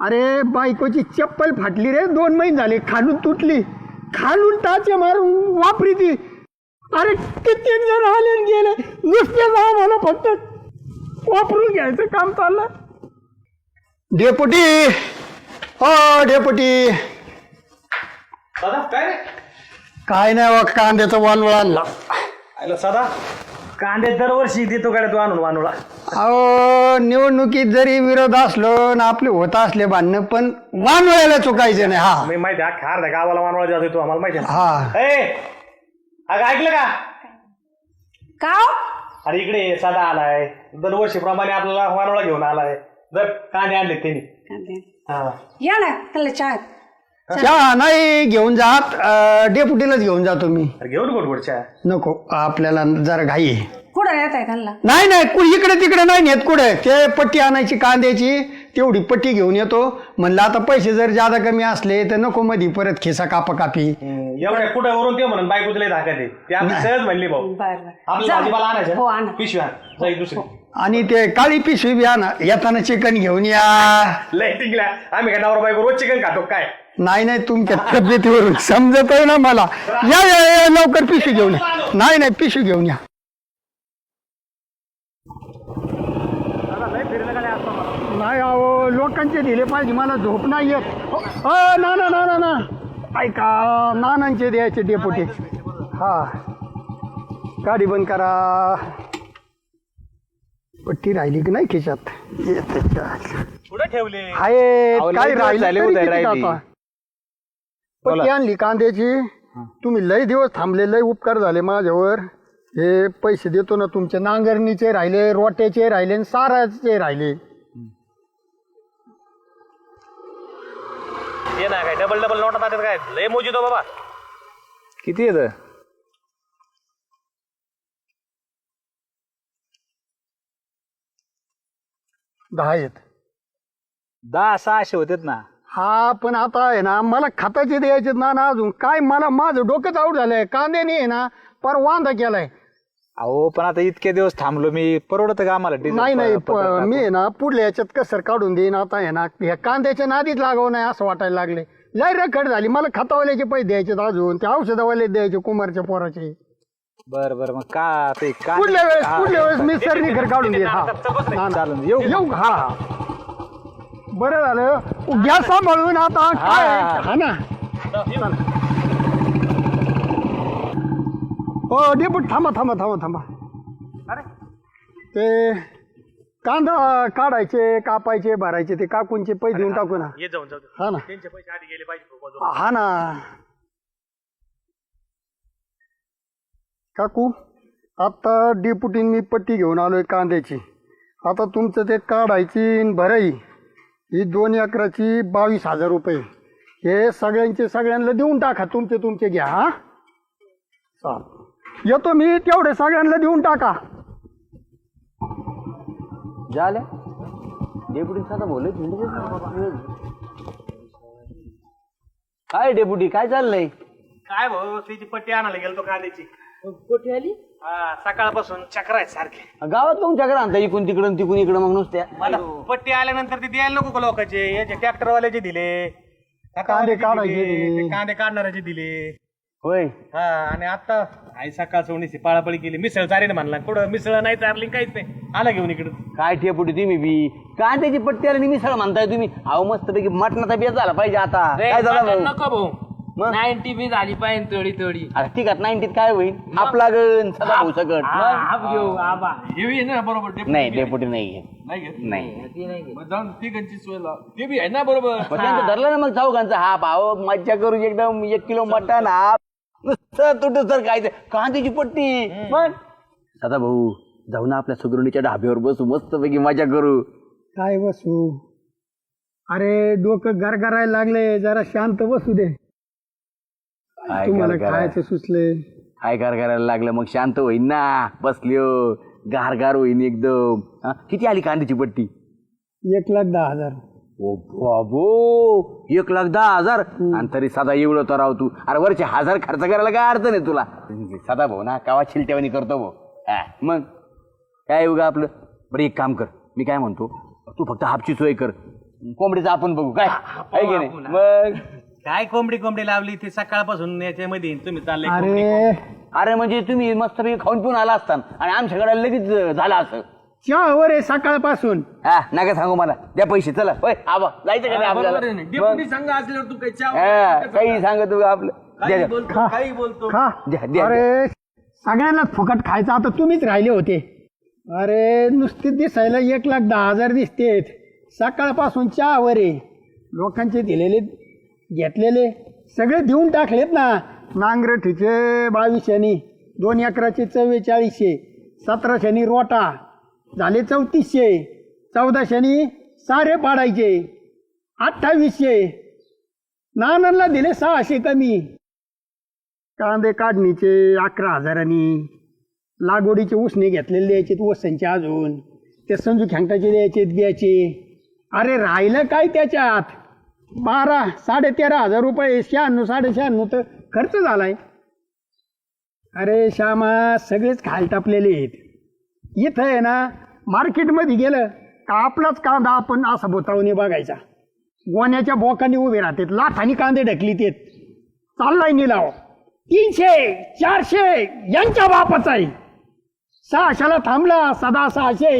अरे बायकोची चप्पल फाटली रे. दोन महिने झाले खालून तुटली. खालून टाचे मारून वापरी ती. अरे कित्येक जण आले आणि गेले. नुसते आम्हाला फक्त. वापरून घ्यायचं काम चाललं डेपुटी. हो डेपुटी. दादा काय रे? काय नाही बा कांद्याचा वानवळ आणला. आयला सदा कांदे दरवर्षी देतो काय तू आणून वानुळा अहो निवडणुकीत जरी विरोध असलो ना आपले होत असले भांडणं पण वानवळ्याला चुकायचं नाही हा. मी माहिती आहे अख्ख्या अर्ध्या गावाला वानुळा देतो तू आम्हाला माहिती आहे. हा. ए अगं ऐकलं का? का हो? अरे इकडे ये, सदा आलाय. दरवर्षीप्रमाणे आपल्याला वानुळा घेऊन आलाय. जर कांदे आणले त्यांनी. हा. या ना त्याला चहा. चहा नाही घेऊन जात. अं, डेपुटीलाच घेऊन जातो मी. अरे घेऊन गोडगोडच्या नको आपल्याला जरा घाई आहे. कुठं येत आहे त्यांना? नाही नाही कु इकडे तिकडे नाही नेत कुठे. ते पट्टी आणायची कांद्याची तेवढी पट्टी घेऊन येतो. म्हणलं आता पैसे जर जादा कमी असले तर नको मधी परत खिसा कापा कापी. एवढ्या कुठं वरून ते म्हणून बायको तुला धाका दे. ते आपली सहज म्हणली भाऊ. बर बर. आपल्या भाजीपाला आणायचं हो ना? दुसरी. आणि ते काळी पिशवी बी आणा. येताना चिकन घेऊन या. लय टिकल्या आम्ही काय नवरा बायको रोज चिकन खातो काय? नाही नाही तुमच्या तब्येतीवरून समजत आहे ना मला. या या या लवकर पिशवी घेऊन या. नाही नाही पिशवी घेऊन या. नाही अहो लोकांचे दिले पाहिजे. मला झोप नाही येत. अ, ना ना ना ना ना. ऐका नानांचे द्यायचे डेपोटे हा. गाडी बंद करा. पट्टी राहिली की नाही खिशात? येते. कुठे ठेवले? आहे अहो, लय काय दिवस राहिले झाले तरी उद्या किती राहिली. टाका? पट्टी आणली कांद्याची. तुम्ही लय दिवस थांबले लय उपकार झाले माझ्यावर. हे पैसे देतो ना तुमचे. नांगरणीचे राहिले रोट्याचे राहिले आणि साराचे राहिले. ये ना काय डबल डबल नोटा जातात काय? लय मोजी तो बाबा. किती येतं? दहा आहेत दहा सहाशे होतेत ना. हा पण आता आहे ना मला खताचे द्यायचे ना ना अजून. काय मला माझं डोकंच आऊट झालंय. कांद्याने आहे ना पर वांदा केलाय. अहो पण आता इतके दिवस थांबलो मी परवडत का आम्हाला नाही नाही प- प- पत्र मी आहे ना पुढल्या याच्यात कसर काढून देईन. आता आहे ना ह्या कांद्याच्या नादीत लागाव नाही असं वाटायला लागले. लय रखड झाली. मला खतावाल्याचे पैसे द्यायचे अजून. ते औषधावाले द्यायचे कुमारच्या पोराचे. बर बर मग का ते का पुढल्या वेळेस पुढल्या वेळेस मी सरनी घर काढून देईन हा. चालेल येऊ येऊ? हा हा. बरं झालं. घ्या सांभाळून आता. काय हा. ना. हो डेपूट थांबा थांबा थांबा थांबा. अरे. ते कांदा काढायचे कापायचे भरायचे ते काकूंचे पैसे देऊन टाकू ना. ये जाऊन जाऊ. हा ना. त्यांचे पैसे आधी गेले पाहिजे. हा ना. काकू आता डिपुटीन मी पट्टी घेऊन आलोय कांद्याची. आता तुमचं ते काढायची भराई ही दोन एकराची बावीस हजार रुपये. हे सगळ्यांचे सगळ्यांना देऊन टाका तुमचे तुमचे घ्या हा? चाल. येतो मी तेवढे सगळ्यांना देऊन टाका. झालं? डेपुटी साधा बोलत काय डेपुटी काय चाललंय? काय भाऊ त्याची पट्टी आणायला गेलो कांद्याची. कुठे आली? हा सकाळपासून चक्र आहेत सारखे. गावात तुमच्याकडे आणता? इकून तिकडून तिकून इकडं मग नुसत्या. मला पट्टी आल्यानंतर ते द्यायला नको का लोकांचे? याचे ट्रॅक्टरवाल्याचे दिले. कांदे काढायचे दिले, दिले. ते कांदे काढणाऱ्याचे दिले. होय. हा आणि आता आई सकाळ सोडणीची पाळापळी केली. मिसळ चारीने म्हणला. कुठं मिसळ नाही चारली काहीच नाही. आला घेऊन इकडं. काय ठेपुटी तुम्ही बी? कांद्याची पट्टी आली मिसळ म्हणताय तुम्ही. अहो मस्त पैकी मटणाचा बेस झाला पाहिजे आता. काय झालं भाऊ? नको भाऊ. मग? नाईन्टी बी झाली पाहिजे तळी अरे ठीक आहे नाईन्टीत काय होईल? आपला गण सदा भाऊ सकट? हाफ घेऊ आबा. हे ना बरोबर नाही डेपुटी नाही घेत. नाही घेत नाही. ती नाही घेत. मग जाऊन तिघांची सोय लाव. ते बी आहे ना बरोबर. मग त्यांचं धरलं ना मग चौघांचा. हा भाव मज्जा करू एकदम. एक किलो मटण हा नुसतं तुटू सर काय ते कांद्याची पट्टी. मग? सदा भाऊ जाऊ ना आपल्या सुगरुणीच्या ढाब्यावर बसू. मस्त पैकी मजा करू. काय बसू? अरे डोकं गरगरायला लागले जरा शांत बसू दे. काय तुम्हाला कर- खायचं सुचले काय कार करायला लागलं मग शांत होईन ना. बसल्यो. गार गार होईन एकदम. हा? किती आली कांद्याची पट्टी? एक लाख दहा हजार. ओ बाबो एक लाख दहा हजार? आणि तरी सदा एवढं तर राव तू. अरे वरचे हजार खर्च करायला काय अडचण आहे तुला? सदा भाऊ ना कावा छिलट्यावानी करतो भाऊ. हा, मग? काय उगा आपलं? बरं एक काम कर. मी काय म्हणतो तू फक्त हापची सोय कर. कोंबडीचं आपण बघू. काय? आहे की नाही? मग? काय कोंबडी कोंबडी लावली ती सकाळपासून याच्यामध्ये? तुम्ही चालले अरे. अरे म्हणजे तुम्ही मस्त खाऊन पिऊन आला असता आणि आमच्याकडे लगेच अं, झालं असं. चहावर आहे सकाळपासून? हा नका सांगू मला. द्या पैसे चला. होय आबा जायचं का नाही आपल्याला? संघ असल्यावर तू काही चहा हा, काही सांगत तू आपलं. द्या, द्या. खा. काही बोलतो. खा. द्या, द्या, अरे सगळ्यांनाच फुकट खायचं आता तुम्हीच राहिले होते. अरे नुसते दिसायला एक लाख दहा हजार दिसतेत. सकाळपासून चहावर आहे लोकांचे दिलेले घेतलेले. सगळे देऊन टाकलेत ना. नांगरठीचे बावीसशेनी दोन अकराचे चव्वेचाळीसशे सतराशेनी रोटा झाले चौतीसशे चौदाशेनी सारे पाडायचे अठ्ठावीसशे. नानांना दिले सहाशे कमी. कांदे काढणीचे अकरा हजारांनी. लागवडीचे उसने घेतलेले द्यायचे वसांचे अजून. ते संजू खेंगटाचे द्यायचे द्यायचे अरे राहिलं काय त्याच्यात? बारा साडे तेरा हजार रुपये शहाण्णव साडे शहाण्णव तर खर्च झालाय. अरे श्यामा सगळेच खाल टापलेले आहेत. इथं आहे ना मार्केटमध्ये गेलं का आपलाच कांदा आपण असा बोतावणे बघायचा. गोण्याच्या बोकांनी उभे राहतात लाथानी कांदे ढकली तेत चाललाय निलाव. तीनशे चारशे यांच्या बापाचा आहे सहाशाला थांबला सदा सहाशे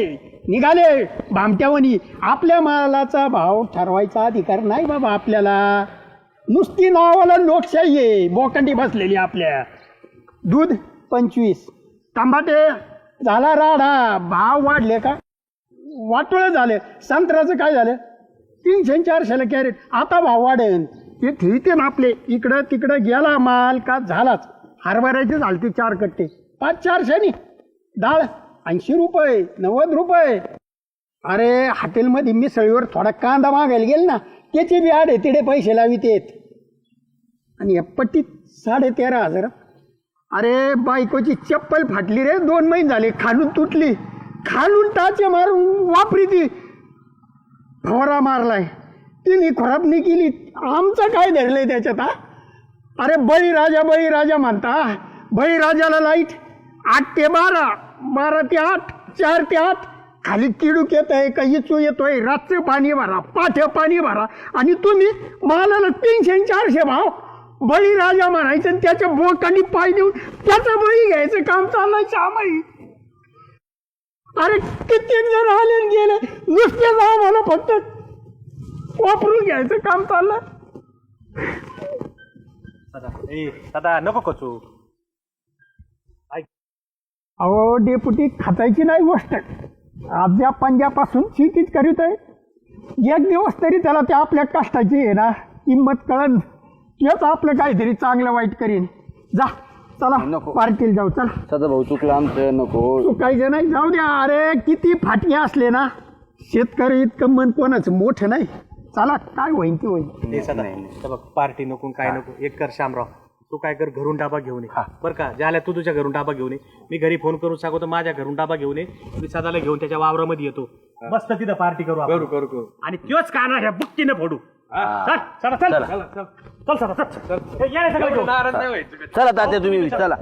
निघाले. भामट्यावनी आपल्या मालाचा भाव ठरवायचा अधिकार नाही बाबा आपल्याला. नुसती नावाला लोकशाही आहे. बोकंडी बसलेली आपल्या. दूध पंचवीस. तांबाटे झाला राडा. भाव वाढले का? वाटोळं झाले. संत्र्याचं काय झालं? तीनशे चारशेला कॅरेट. आता भाव वाढेल ते ठेवते ना आपले. इकडं तिकडं गेला माल का झालाच. हरभऱ्याचे झालते चार कट्टे. पाच चारशेनी. डाळ ऐंशी रुपये नव्वद रुपये. अरे हॉटेलमध्ये मिसळीवर थोडा कांदा मागायला गेल ना त्याचे बी आडे तिडे पैसे लावित येत आणि या पट्टीत साडे तेरा हजार. अरे बायकोची चप्पल फाटली रे दोन महिने झाले खालून तुटली. खालून टाचे मारून वापरी ती. फवारा मारलाय. तिने खराबनी केली. आमचं काय धरलंय त्याच्यात हा? अरे बळीराजा बळीराजा म्हणता बळीराजाला लाइट आठ ते बारा. बारा ते आठ चार ते आठ खाली किडूक येत आहे का इचू येतोय. रातचं पाणी भरा पाठ्य पाणी भरा. आणि तुम्ही मालाला तीनशे आणि चारशे भाव बळी राजा म्हणायचं आणि त्याच्या बोकांनी पाय देऊन त्याचं बळी घ्यायचं काम चाललंय श्यामाई. अरे कित्येक जण आले आणि गेले. नुसते जाऊ मला फक्त. वापरून घ्यायचं काम चाललं ए दादा नको कचू. अहो डेपुटी खतायची नाही गोष्ट. आज या पंजापासून शेतीच करीत आहे एक दिवस तरी त्याला त्या आपल्या कष्टाची आहे ना किंमत कळन. तेच आपलं काहीतरी चांगलं वाईट करीन. जा चला नको. पार्टीला जाऊ चला. सदा भाऊ चुकलं आमचं नको. चुकायचं नाही जाऊ द्या. अरे किती फाटके असले ना. शेतकरी इतकं मन कोणाचं मोठं नाही. चला काय होईन ते होईन. पार्टी नको काय नको. एक कर शामराव. तू काय कर घरून डाबा घेऊन ये. बरं का? झाल्या तू तुझ्या घरून डाबा घेऊन ये. मी घरी फोन करून सांगतो माझ्या घरून डाबा घेऊन ये. मी सदाला घेऊन त्याच्या वावरामध्ये येतो. मस्त तिथं पार्टी करू करू करू करू. आणि त्योच काना ह्या बुक्कीनं फोडू. चल चला चल. चल. चल चल चल चल चल हे या रे सगळं घेऊन. चला तात्या तुम्ही चला.